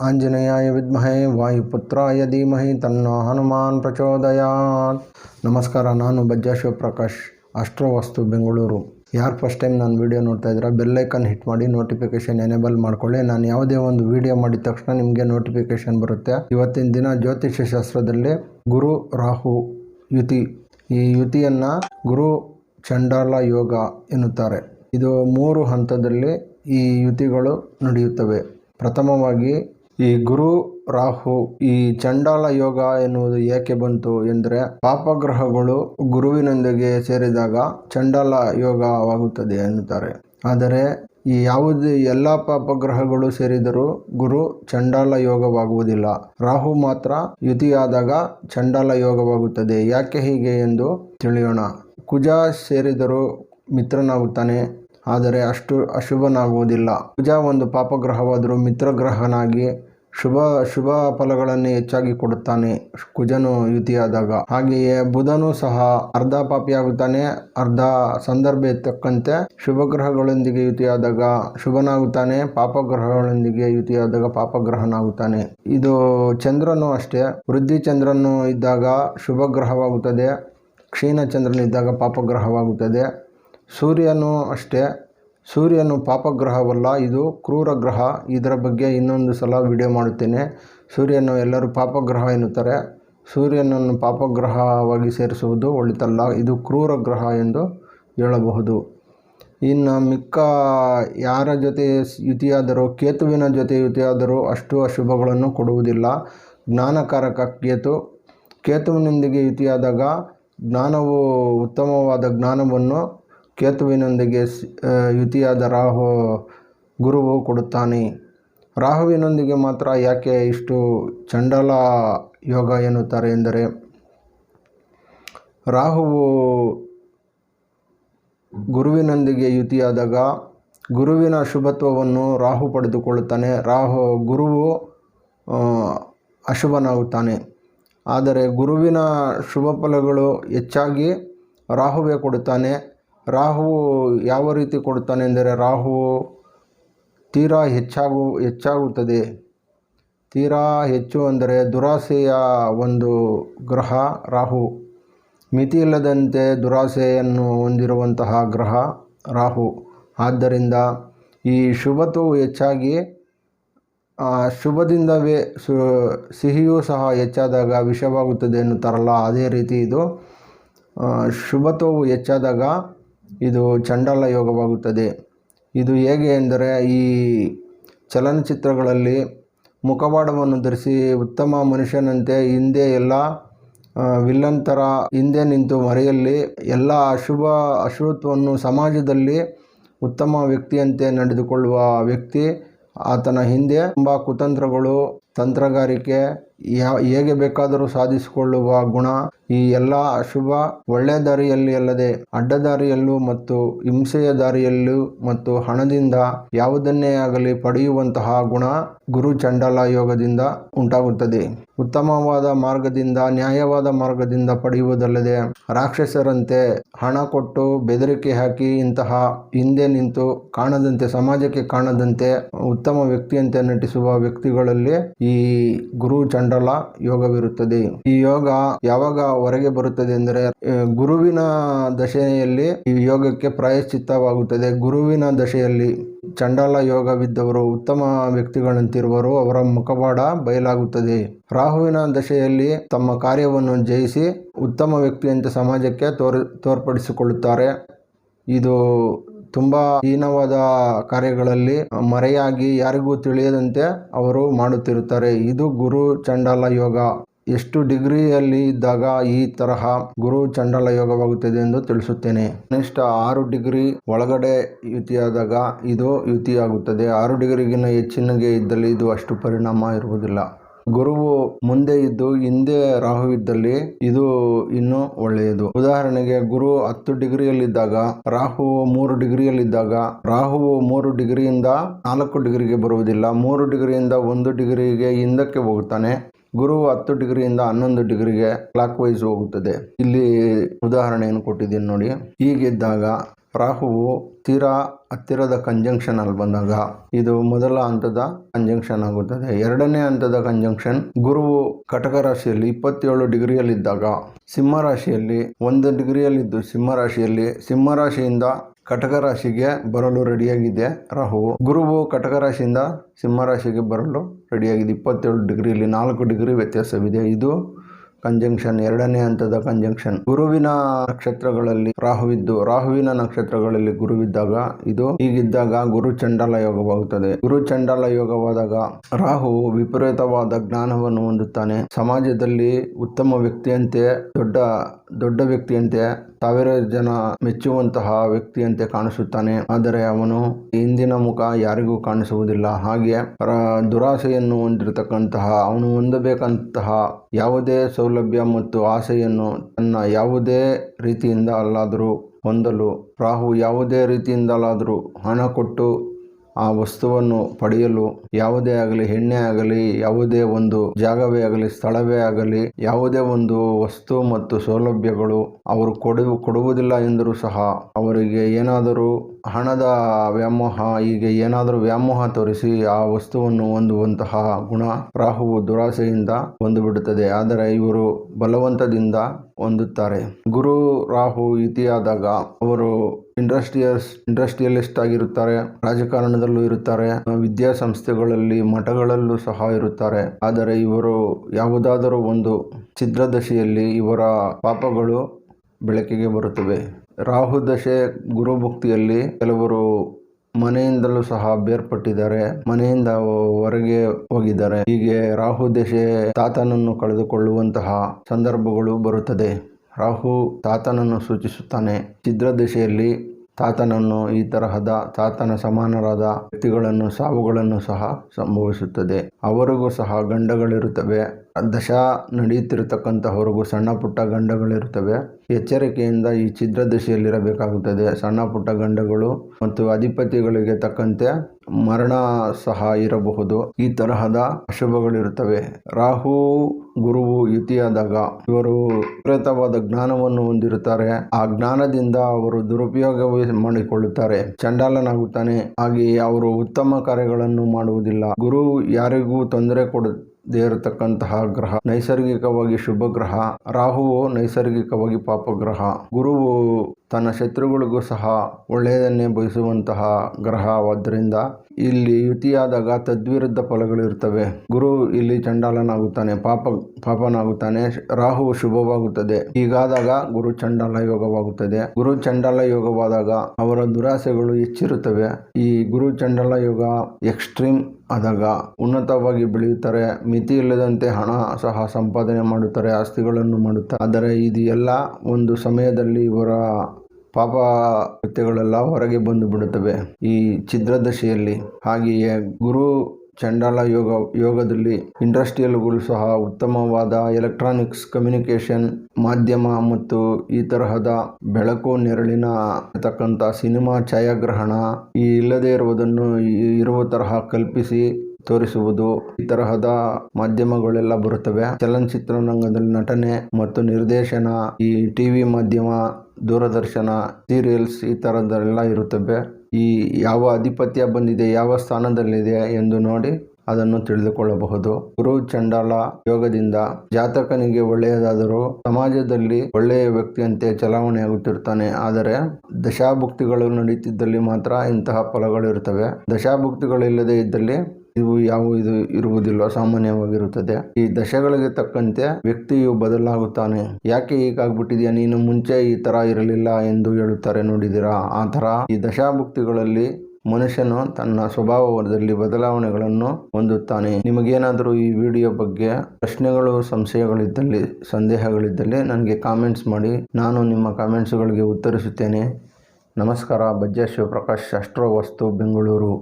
ಆಂಜನೇಯಾಯ ವಿದ್ಮಹೇ ವಾಯುಪುತ್ರಾಯ ಧೀಮಹಿ ತನ್ನ ಹನುಮಾನ್ ಪ್ರಚೋದಯಾತ್. ನಮಸ್ಕಾರ, ನಾನು ಬಜ್ಜಾ ಶಿವಪ್ರಕಾಶ್ ವಸ್ತು ಬೆಂಗಳೂರು. ಯಾರು ಫಸ್ಟ್ ಟೈಮ್ ನಾನು ವೀಡಿಯೋ ನೋಡ್ತಾ ಇದ್ದೀರಾ ಬೆಲ್ಲೈಕನ್ ಹಿಟ್ ಮಾಡಿ ನೋಟಿಫಿಕೇಶನ್ ಎನೇಬಲ್ ಮಾಡ್ಕೊಳ್ಳಿ. ನಾನು ಯಾವುದೇ ಒಂದು ವೀಡಿಯೋ ಮಾಡಿದ ತಕ್ಷಣ ನಿಮಗೆ ನೋಟಿಫಿಕೇಶನ್ ಬರುತ್ತೆ. ಇವತ್ತಿನ ದಿನ ಜ್ಯೋತಿಷ್ಯ ಶಾಸ್ತ್ರದಲ್ಲಿ ಗುರು ರಾಹು ಯುತಿ. ಈ ಯುತಿಯನ್ನು ಗುರು ಚಂಡಾಲ ಯೋಗ ಎನ್ನುತ್ತಾರೆ. ಇದು ಮೂರು ಹಂತದಲ್ಲಿ ಈ ಯುತಿಗಳು ನಡೆಯುತ್ತವೆ. ಪ್ರಥಮವಾಗಿ ಈ ಗುರು ರಾಹು ಈ ಚಂಡಾಲ ಯೋಗ ಎನ್ನುವುದು ಏಕೆ ಬಂತು ಎಂದರೆ ಪಾಪಗ್ರಹಗಳು ಗುರುವಿನೊಂದಿಗೆ ಸೇರಿದಾಗ ಚಂಡಾಲ ಯೋಗವಾಗುತ್ತದೆ ಎನ್ನುತ್ತಾರೆ. ಆದರೆ ಈ ಯಾವುದೇ ಎಲ್ಲ ಪಾಪಗ್ರಹಗಳು ಸೇರಿದರೂ ಗುರು ಚಂಡಾಲ ಯೋಗವಾಗುವುದಿಲ್ಲ. ರಾಹು ಮಾತ್ರ ಯುತಿಯಾದಾಗ ಚಂಡಾಲ ಯೋಗವಾಗುತ್ತದೆ. ಯಾಕೆ ಹೀಗೆ ಎಂದು ತಿಳಿಯೋಣ. ಕುಜ ಸೇರಿದರೂ ಮಿತ್ರನಾಗುತ್ತಾನೆ. ಆದರೆ ಅಷ್ಟು ಅಶುಭನಾಗುವುದಿಲ್ಲ. ಕುಜ ಒಂದು ಪಾಪಗ್ರಹವಾದರೂ ಮಿತ್ರಗ್ರಹನಾಗಿ ಶುಭ ಶುಭ ಫಲಗಳನ್ನು ಹೆಚ್ಚಾಗಿ ಕೊಡುತ್ತಾನೆ ಕುಜನು ಯುತಿಯಾದಾಗ ಹಾಗೆಯೇ ಬುಧನು ಸಹ ಅರ್ಧ ಪಾಪಿಯಾಗುತ್ತಾನೆ, ಅರ್ಧ ಸಂದರ್ಭ ತಕ್ಕಂತೆ ಶುಭ ಗ್ರಹಗಳೊಂದಿಗೆ ಯುತಿಯಾದಾಗ ಶುಭನಾಗುತ್ತಾನೆ, ಪಾಪಗ್ರಹಗಳೊಂದಿಗೆ ಯುತಿಯಾದಾಗ ಪಾಪಗ್ರಹನಾಗುತ್ತಾನೆ. ಇದು ಚಂದ್ರನು ಅಷ್ಟೇ, ವೃದ್ಧಿ ಚಂದ್ರನು ಇದ್ದಾಗ ಶುಭ ಗ್ರಹವಾಗುತ್ತದೆ ಕ್ಷೀಣ ಚಂದ್ರನಿದ್ದಾಗ ಪಾಪಗ್ರಹವಾಗುತ್ತದೆ, ಸೂರ್ಯನು ಅಷ್ಟೇ ಸೂರ್ಯನು ಪಾಪಗ್ರಹವಲ್ಲ, ಇದು ಕ್ರೂರ ಗ್ರಹ. ಇದರ ಬಗ್ಗೆ ಇನ್ನೊಂದು ಸಲ ವಿಡಿಯೋ ಮಾಡುತ್ತೇನೆ. ಸೂರ್ಯನು ಎಲ್ಲರೂ ಪಾಪಗ್ರಹ ಎನ್ನುತ್ತಾರೆ. ಸೂರ್ಯನನ್ನು ಪಾಪಗ್ರಹವಾಗಿ ಸೇರಿಸುವುದು ಒಳಿತಲ್ಲ, ಇದು ಕ್ರೂರ ಗ್ರಹ ಎಂದು ಹೇಳಬಹುದು. ಇನ್ನು ಮಿಕ್ಕ ಯಾರ ಜೊತೆ ಯುತಿಯಾದರೂ, ಕೇತುವಿನ ಜೊತೆ ಯುತಿಯಾದರೂ ಅಷ್ಟು ಅಶುಭಗಳನ್ನು ಕೊಡುವುದಿಲ್ಲ. ಜ್ಞಾನಕಾರಕ ಕೇತು. ಕೇತುವಿನೊಂದಿಗೆ ಯುತಿಯಾದಾಗ ಜ್ಞಾನವು ಉತ್ತಮವಾದ ಜ್ಞಾನವನ್ನು ಕೇತುವಿನೊಂದಿಗೆ ಯುತಿಯಾದ ರಾಹು ಗುರುವು ಕೊಡುತ್ತಾನೆ. ರಾಹುವಿನೊಂದಿಗೆ ಮಾತ್ರ ಯಾಕೆ ಇಷ್ಟು ಚಂಡಲ ಯೋಗ ಎನ್ನುತ್ತಾರೆ ಎಂದರೆ, ರಾಹುವು ಗುರುವಿನೊಂದಿಗೆ ಯುತಿಯಾದಾಗ ಗುರುವಿನ ಶುಭತ್ವವನ್ನು ರಾಹು ಪಡೆದುಕೊಳ್ಳುತ್ತಾನೆ. ರಾಹು ಗುರುವು ಅಶುಭನಾಗುತ್ತಾನೆ. ಆದರೆ ಗುರುವಿನ ಶುಭ ಫಲಗಳು ಹೆಚ್ಚಾಗಿ ರಾಹುವೇ ಕೊಡುತ್ತಾನೆ. ರಾಹು ಯಾವ ರೀತಿ ಕೊಡುತ್ತಾನೆ ಎಂದರೆ ರಾಹು ತೀರಾ ಹೆಚ್ಚಾಗು, ಹೆಚ್ಚಾಗುತ್ತದೆ. ತೀರಾ ಹೆಚ್ಚು ಅಂದರೆ ದುರಾಸೆಯ ಒಂದು ಗ್ರಹ ರಾಹು. ಮಿತಿಯಿಲ್ಲದಂತೆ ದುರಾಸೆಯನ್ನು ಹೊಂದಿರುವಂತಹ ಗ್ರಹ ರಾಹು. ಆದ್ದರಿಂದ ಈ ಶುಭತ್ವವು ಹೆಚ್ಚಾಗಿ ಶುಭದಿಂದವೇ ಸು, ಸಿಹಿಯೂ ಸಹ ಹೆಚ್ಚಾದಾಗ ವಿಷವಾಗುತ್ತದೆ ಎನ್ನುತ್ತಾರಲ್ಲ, ಅದೇ ರೀತಿ ಇದು ಶುಭತ್ವವು ಹೆಚ್ಚಾದಾಗ ಇದು ಚಂಡಾಲ ಯೋಗವಾಗುತ್ತದೆ. ಇದು ಹೇಗೆ ಎಂದರೆ ಈ ಚಲನಚಿತ್ರಗಳಲ್ಲಿ ಮುಖವಾಡವನ್ನು ಧರಿಸಿ ಉತ್ತಮ ಮನುಷ್ಯನಂತೆ ಹಿಂದೆ ಎಲ್ಲ ವಿಲ್ಲನ್ ಥರ ಹಿಂದೆ ನಿಂತು ಮರೆಯಲ್ಲಿ ಎಲ್ಲ ಅಶುಭ ಅಶುಭತ್ವವನ್ನು ಸಮಾಜದಲ್ಲಿ ಉತ್ತಮ ವ್ಯಕ್ತಿಯಂತೆ ನಡೆದುಕೊಳ್ಳುವ ವ್ಯಕ್ತಿ. ಆತನ ಹಿಂದೆ ತುಂಬ ಕುತಂತ್ರಗಳು, ತಂತ್ರಗಾರಿಕೆ ಯಾವ ಹೇಗೆ ಬೇಕಾದರೂ ಸಾಧಿಸಿಕೊಳ್ಳುವ ಗುಣ ಈ ಎಲ್ಲ ಅಶುಭ ಒಳ್ಳೆಯ ದಾರಿಯಲ್ಲಿ ಅಲ್ಲದೆ ಅಡ್ಡದಾರಿಯಲ್ಲೂ ಮತ್ತು ಹಿಂಸೆಯ ದಾರಿಯಲ್ಲೂ ಮತ್ತು ಹಣದಿಂದ ಯಾವುದನ್ನೇ ಆಗಲಿ ಪಡೆಯುವಂತಹ ಗುಣ ಗುರು ಚಂಡಾಲ ಯೋಗದಿಂದ ಉಂಟಾಗುತ್ತದೆ. ಉತ್ತಮವಾದ ಮಾರ್ಗದಿಂದ, ನ್ಯಾಯವಾದ ಮಾರ್ಗದಿಂದ ಪಡೆಯುವುದಲ್ಲದೆ ರಾಕ್ಷಸರಂತೆ ಹಣ ಕೊಟ್ಟು ಬೆದರಿಕೆ ಹಾಕಿ ಇಂತಹ ಹಿಂದೆ ನಿಂತು ಕಾಣದಂತೆ, ಸಮಾಜಕ್ಕೆ ಕಾಣದಂತೆ ಉತ್ತಮ ವ್ಯಕ್ತಿಯಂತೆ ನಟಿಸುವ ವ್ಯಕ್ತಿಗಳಲ್ಲಿ ಈ ಗುರು ಚಂಡಲ ಯೋಗವಿರುತ್ತದೆ. ಈ ಯೋಗ ಯಾವಾಗ ಹೊರಗೆ ಬರುತ್ತದೆ ಎಂದರೆ ಗುರುವಿನ ದಶೆಯಲ್ಲಿ ಈ ಯೋಗಕ್ಕೆ ಪ್ರಾಯಶ್ಚಿತ್ತವಾಗುತ್ತದೆ. ಗುರುವಿನ ದಶೆಯಲ್ಲಿ ಚಂಡಾಲ ಯೋಗವಿದ್ದವರು, ಉತ್ತಮ ವ್ಯಕ್ತಿಗಳಂತಿರುವರು ಅವರ ಮುಖವಾಡ ಬಯಲಾಗುತ್ತದೆ. ರಾಹುವಿನ ದಶೆಯಲ್ಲಿ ತಮ್ಮ ಕಾರ್ಯವನ್ನು ಜಯಿಸಿ ಉತ್ತಮ ವ್ಯಕ್ತಿಯಂತೆ ಸಮಾಜಕ್ಕೆ ತೋರ್, ತೋರ್ಪಡಿಸಿಕೊಳ್ಳುತ್ತಾರೆ. ಇದು ತುಂಬ ಹೀನವಾದ ಕಾರ್ಯಗಳಲ್ಲಿ ಮರೆಯಾಗಿ ಯಾರಿಗೂ ತಿಳಿಯದಂತೆ ಅವರು ಮಾಡುತ್ತಿರುತ್ತಾರೆ. ಇದು ಗುರು ಚಂಡಾಲ ಯೋಗ. ಎಷ್ಟು ಡಿಗ್ರಿಯಲ್ಲಿ ಇದ್ದಾಗ ಈ ತರಹ ಗುರು ಚಂಡಾಲ ಯೋಗವಾಗುತ್ತದೆ ಎಂದು ತಿಳಿಸುತ್ತೇನೆ. ಕನಿಷ್ಠ ಆರು ಡಿಗ್ರಿ ಒಳಗಡೆ ಯುತಿಯಾದಾಗ ಇದು ಯುತಿಯಾಗುತ್ತದೆ. ಆರು ಡಿಗ್ರಿಗಿನ ಹೆಚ್ಚಿನಗೆ ಇದ್ದಲ್ಲಿ ಇದು ಅಷ್ಟು ಪರಿಣಾಮ ಇರುವುದಿಲ್ಲ. ಗುರುವು ಮುಂದೆ ಇದ್ದು, ಹಿಂದೆ ರಾಹು ಇದ್ದಲ್ಲಿ ಇದು ಇನ್ನು ಒಳ್ಳೆಯದು. ಉದಾಹರಣೆಗೆ, ಗುರು ಹತ್ತು ಡಿಗ್ರಿಯಲ್ಲಿದ್ದಾಗ, ರಾಹು ಮೂರು ಡಿಗ್ರಿಯಲ್ಲಿದ್ದಾಗ, ರಾಹುವು ಮೂರು ಡಿಗ್ರಿಯಿಂದ ನಾಲ್ಕು ಡಿಗ್ರಿಗೆ ಬರುವುದಿಲ್ಲ. ಮೂರು ಡಿಗ್ರಿಯಿಂದ ಒಂದು ಡಿಗ್ರಿಗೆ ಹಿಂದಕ್ಕೆ ಹೋಗುತ್ತಾನೆ. ಗುರು ಹತ್ತು ಡಿಗ್ರಿಯಿಂದ ಹನ್ನೊಂದು ಡಿಗ್ರಿಗೆ ಕ್ಲಾಕ್ ವೈಸ್ ಹೋಗುತ್ತದೆ. ಇಲ್ಲಿ ಉದಾಹರಣೆಯನ್ನು ಕೊಟ್ಟಿದ್ದೀನಿ ನೋಡಿ. ಹೀಗಿದ್ದಾಗ ರಾಹುವು ತೀರಾ ಹತ್ತಿರದ ಕಂಜಂಕ್ಷನ್ ಅಲ್ಲಿ ಬಂದಾಗ ಇದು ಮೊದಲ ಹಂತದ ಕಂಜಂಕ್ಷನ್ ಆಗುತ್ತದೆ. ಎರಡನೇ ಹಂತದ ಕಂಜಂಕ್ಷನ್ ಗುರುವು ಕಟಕ ರಾಶಿಯಲ್ಲಿ ಇಪ್ಪತ್ತೇಳು ಡಿಗ್ರಿಯಲ್ಲಿದ್ದಾಗ ಸಿಂಹ ರಾಶಿಯಲ್ಲಿ ಒಂದು ಡಿಗ್ರಿಯಲ್ಲಿದ್ದು ಸಿಂಹ ರಾಶಿಯಲ್ಲಿ ಸಿಂಹ ರಾಶಿಯಿಂದ ಕಟಕ ರಾಶಿಗೆ ಬರಲು ರೆಡಿಯಾಗಿದೆ ರಾಹುವು. ಗುರುವು ಕಟಕ ರಾಶಿಯಿಂದ ಸಿಂಹ ರಾಶಿಗೆ ಬರಲು ರೆಡಿಯಾಗಿದೆ ಇಪ್ಪತ್ತೇಳು ಡಿಗ್ರಿಯಲ್ಲಿ ನಾಲ್ಕು ಡಿಗ್ರಿ ವ್ಯತ್ಯಾಸವಿದೆ. ಇದು ಕಂಜಂಕ್ಷನ್ ಎರಡನೇ ಹಂತದ ಕಂಜಂಕ್ಷನ್ ಗುರುವಿನ ನಕ್ಷತ್ರಗಳಲ್ಲಿ ರಾಹುವಿದ್ದು, ರಾಹುವಿನ ನಕ್ಷತ್ರಗಳಲ್ಲಿ ಗುರುವಿದ್ದಾಗ ಇದು ಹೀಗಿದ್ದಾಗ ಗುರು ಚಂಡಾಲ ಯೋಗವಾಗುತ್ತದೆ. ಗುರು ಚಂಡಾಲ ಯೋಗವಾದಾಗ ರಾಹು ವಿಪರೀತವಾದ ಜ್ಞಾನವನ್ನು ಹೊಂದುತ್ತಾನೆ. ಸಮಾಜದಲ್ಲಿ ಉತ್ತಮ ವ್ಯಕ್ತಿಯಂತೆ ದೊಡ್ಡ ದೊಡ್ಡ ವ್ಯಕ್ತಿಯಂತೆ ಸಾವಿರ ಜನ ಮೆಚ್ಚುವಂತಹ ವ್ಯಕ್ತಿಯಂತೆ ಕಾಣಿಸುತ್ತಾನೆ. ಆದರೆ ಅವನು ಹಿಂದಿನ ಮುಖ ಯಾರಿಗೂ ಕಾಣಿಸುವುದಿಲ್ಲ. ಹಾಗೆ ದುರಾಸೆಯನ್ನು ಹೊಂದಿರತಕ್ಕಂತಹ, ಅವನು ಹೊಂದಬೇಕಂತಹ ಯಾವುದೇ ಸೌಲಭ್ಯ ಮತ್ತು ಆಸೆಯನ್ನು ತನ್ನ ಯಾವುದೇ ರೀತಿಯಿಂದ ಅಲ್ಲಾದರೂ ಹೊಂದಲು, ರಾಹು ಯಾವುದೇ ರೀತಿಯಿಂದಲಾದರೂ ಹಣ ಕೊಟ್ಟು ಆ ವಸ್ತುವನ್ನು ಪಡೆಯಲು ಯಾವುದೇ ಆಗಲಿ ಹೆಣ್ಣೆ ಆಗಲಿ, ಯಾವುದೇ ಒಂದು ಜಾಗವೇ ಆಗಲಿ, ಸ್ಥಳವೇ ಆಗಲಿ, ಯಾವುದೇ ಒಂದು ವಸ್ತು ಮತ್ತು ಸೌಲಭ್ಯಗಳು ಅವರು ಕೊಡು ಕೊಡುವುದಿಲ್ಲ ಎಂದರೂ ಸಹ ಅವರಿಗೆ ಏನಾದರೂ ಹಣದ ವ್ಯಾಮೋಹ, ಹೀಗೆ ಏನಾದರೂ ವ್ಯಾಮೋಹ ತೋರಿಸಿ ಆ ವಸ್ತುವನ್ನು ಹೊಂದುವಂತಹ ಗುಣ ರಾಹುವು ದುರಾಸೆಯಿಂದ ಹೊಂದಿಬಿಡುತ್ತದೆ. ಆದರೆ ಇವರು ಬಲವಂತದಿಂದ ಹೊಂದುತ್ತಾರೆ. ಗುರು ರಾಹು ಇತಿಯಾದಾಗ ಅವರು ಇಂಡಸ್ಟ್ರಿಯಸ್, ಇಂಡಸ್ಟ್ರಿಯಲಿಸ್ಟ್ ಆಗಿರುತ್ತಾರೆ. ರಾಜಕಾರಣದಲ್ಲೂ ಇರುತ್ತಾರೆ. ವಿದ್ಯಾಸಂಸ್ಥೆಗಳಲ್ಲಿ, ಮಠಗಳಲ್ಲೂ ಸಹ ಇರುತ್ತಾರೆ. ಆದರೆ ಇವರು ಯಾವುದಾದರೂ ಒಂದು ಛಿದ್ರದಶೆಯಲ್ಲಿ ಇವರ ಪಾಪಗಳು ಬೆಳಕಿಗೆ ಬರುತ್ತವೆ. ರಾಹು ದಶೆ ಗುರುಭುಕ್ತಿಯಲ್ಲಿ ಕೆಲವರು ಮನೆಯಿಂದಲೂ ಸಹ ಬೇರ್ಪಟ್ಟಿದ್ದಾರೆ. ಮನೆಯಿಂದ ಹೊರಗೆ ಹೋಗಿದ್ದಾರೆ. ಹೀಗೆ ರಾಹು ದಶೆ ತಾತನನ್ನು ಕಳೆದುಕೊಳ್ಳುವಂತಹ ಸಂದರ್ಭಗಳು ಬರುತ್ತದೆ. ರಾಹು ತಾತನನ್ನು ಸೂಚಿಸುತ್ತಾನೆ. ಛಿದ್ರ ದಶೆಯಲ್ಲಿ ತಾತನನ್ನು ಈ ತರಹದ ತಾತನ ಸಮಾನರಾದ ವ್ಯಕ್ತಿಗಳನ್ನು, ಸಾವುಗಳನ್ನು ಸಹ ಸಂಭವಿಸುತ್ತದೆ. ಅವರಿಗೂ ಸಹ ಗಂಡಗಳಿರುತ್ತವೆ. ದಶಾ ನಡೆಯುತ್ತಿರತಕ್ಕಂತಹವರಿಗೂ ಸಣ್ಣ ಪುಟ್ಟ ಗಂಡಗಳಿರುತ್ತವೆ. ಎಚ್ಚರಿಕೆಯಿಂದ ಈ ಛಿದ್ರ ದಶೆಯಲ್ಲಿರಬೇಕಾಗುತ್ತದೆ ಸಣ್ಣ ಪುಟ್ಟ ಗಂಡಗಳು ಮತ್ತು ಅಧಿಪತಿಗಳಿಗೆ ತಕ್ಕಂತೆ ಮರಣ ಸಹ ಇರಬಹುದು ಈ ತರಹದ ಅಶುಭಗಳಿರುತ್ತವೆ. ರಾಹು ಗುರುವು ಯುತಿಯಾದಾಗ ಇವರು ವಿಪರೀತವಾದ ಜ್ಞಾನವನ್ನು ಹೊಂದಿರುತ್ತಾರೆ. ಆ ಜ್ಞಾನದಿಂದ ಅವರು ದುರುಪಯೋಗ ಮಾಡಿಕೊಳ್ಳುತ್ತಾರೆ. ಚಂಡಾಲನಾಗುತ್ತಾನೆ. ಹಾಗೆಯೇ ಅವರು ಉತ್ತಮ ಕಾರ್ಯಗಳನ್ನು ಮಾಡುವುದಿಲ್ಲ. ಗುರು ಯಾರಿಗೂ ತೊಂದರೆ ಕೊಡದೇ ಇರತಕ್ಕಂತಹ ಗ್ರಹ. ನೈಸರ್ಗಿಕವಾಗಿ ಶುಭ ಗ್ರಹ. ರಾಹುವು ನೈಸರ್ಗಿಕವಾಗಿ ಪಾಪಗ್ರಹ. ಗುರುವು ತನ್ನ ಶತ್ರುಗಳಿಗೂ ಸಹ ಒಳ್ಳೆಯದನ್ನೇ ಬಯಸುವಂತಹ ಗ್ರಹವಾದ್ದರಿಂದ ಇಲ್ಲಿ ಯುತಿಯಾದಾಗ ತದ್ವಿರುದ್ಧ ಫಲಗಳಿರ್ತವೆ ಗುರು ಇಲ್ಲಿ ಚಂಡಾಲನಾಗುತ್ತಾನೆ, ಪಾಪ, ಪಾಪನಾಗುತ್ತಾನೆ, ರಾಹು ಶುಭವಾಗುತ್ತದೆ. ಹೀಗಾದಾಗ ಗುರು ಚಂಡಾಲ ಯೋಗವಾಗುತ್ತದೆ. ಗುರು ಚಂಡಾಲ ಯೋಗವಾದಾಗ ಅವರ ದುರಾಸೆಗಳು ಹೆಚ್ಚಿರುತ್ತವೆ. ಈ ಗುರು ಚಂಡಾಲ ಯೋಗ ಎಕ್ಸ್ಟ್ರೀಮ್ ಆದಾಗ ಉನ್ನತವಾಗಿ ಬೆಳೆಯುತ್ತಾರೆ, ಮಿತಿ ಇಲ್ಲದಂತೆ ಹಣ ಸಹ ಸಂಪಾದನೆ ಮಾಡುತ್ತಾರೆ, ಆಸ್ತಿಗಳನ್ನು ಮಾಡುತ್ತಾರೆ. ಆದರೆ ಇದು ಎಲ್ಲ ಒಂದು ಸಮಯದಲ್ಲಿ ಇವರ ಪಾಪ ಕೃತ್ಯಗಳೆಲ್ಲ ಹೊರಗೆ ಬಂದು ಬಿಡುತ್ತವೆ. ಈ ಛಿದ್ರದಶೆಯಲ್ಲಿ ಹಾಗೆಯೇ ಗುರು ಚಂಡಾಲ ಯೋಗ, ಯೋಗದಲ್ಲಿ ಇಂಡಸ್ಟ್ರಿಯಲ್ಗಳು ಸಹ ಉತ್ತಮವಾದ ಎಲೆಕ್ಟ್ರಾನಿಕ್ಸ್ ಕಮ್ಯುನಿಕೇಷನ್ ಮಾಧ್ಯಮ ಮತ್ತು ಈ ತರಹದ ಬೆಳಕು ನೆರಳಿನ ತಕ್ಕಂಥ ಸಿನಿಮಾ ಛಾಯಾಗ್ರಹಣ ಈ ಇಲ್ಲದೇ ಇರುವುದನ್ನು ಇರುವ ತರಹ ಕಲ್ಪಿಸಿ ತೋರಿಸುವುದು. ಈ ತರಹದ ಮಾಧ್ಯಮಗಳೆಲ್ಲ ಬರುತ್ತವೆ. ಚಲನಚಿತ್ರ ರಂಗದಲ್ಲಿ ನಟನೆ ಮತ್ತು ನಿರ್ದೇಶನ, ಈ ಟಿವಿ ಮಾಧ್ಯಮ, ದೂರದರ್ಶನ, ಸೀರಿಯಲ್ಸ್ ಈ ಥರದ್ದೆಲ್ಲ ಇರುತ್ತವೆ. ಈ ಯಾವ ಅಧಿಪತ್ಯ ಬಂದಿದೆ, ಯಾವ ಸ್ಥಾನದಲ್ಲಿದೆ ಎಂದು ನೋಡಿ ಅದನ್ನು ತಿಳಿದುಕೊಳ್ಳಬಹುದು. ಗುರು ಚಂಡಾಲ ಯೋಗದಿಂದ ಜಾತಕನಿಗೆ ಒಳ್ಳೆಯದಾದರೂ ಸಮಾಜದಲ್ಲಿ ಒಳ್ಳೆಯ ವ್ಯಕ್ತಿಯಂತೆ ಚಲಾವಣೆಯಾಗುತ್ತಿರ್ತಾನೆ ಆದರೆ ದಶಾಭುಕ್ತಿಗಳು ನಡೀತಿದ್ದಲ್ಲಿ ಮಾತ್ರ ಇಂತಹ ಫಲಗಳು ಇರ್ತವೆ ದಶಾಭುಕ್ತಿಗಳಿಲ್ಲದೆ ಇದ್ದಲ್ಲಿ ಇವು ಯಾವ ಇದು ಇರುವುದಿಲ್ಲ, ಸಾಮಾನ್ಯವಾಗಿರುತ್ತದೆ. ಈ ದಶೆಗಳಿಗೆ ತಕ್ಕಂತೆ ವ್ಯಕ್ತಿಯು ಬದಲಾಗುತ್ತಾನೆ. ಯಾಕೆ ಹೀಗಾಗ್ಬಿಟ್ಟಿದ್ಯಾ? ನೀನು ಮುಂಚೆ ಈ ತರ ಇರಲಿಲ್ಲ ಎಂದು ಹೇಳುತ್ತಾರೆ, ನೋಡಿದಿರಾ? ಆ ತರ ಈ ದಶಾಭುಕ್ತಿಗಳಲ್ಲಿ ಮನುಷ್ಯನು ತನ್ನ ಸ್ವಭಾವದಲ್ಲಿ ಬದಲಾವಣೆಗಳನ್ನು ಹೊಂದುತ್ತಾನೆ. ನಿಮಗೇನಾದರೂ ಈ ವಿಡಿಯೋ ಬಗ್ಗೆ ಪ್ರಶ್ನೆಗಳು, ಸಂಶಯಗಳಿದ್ದಲ್ಲಿ, ಸಂದೇಹಗಳಿದ್ದಲ್ಲಿ ನನಗೆ ಕಾಮೆಂಟ್ಸ್ ಮಾಡಿ. ನಾನು ನಿಮ್ಮ ಕಾಮೆಂಟ್ಸ್ಗಳಿಗೆ ಉತ್ತರಿಸುತ್ತೇನೆ. ನಮಸ್ಕಾರ ಬಜ್ಜಾ ಶಿವಪ್ರಕಾಶ್ ಅಷ್ಟ್ರೋ ವಸ್ತು, ಬೆಂಗಳೂರು.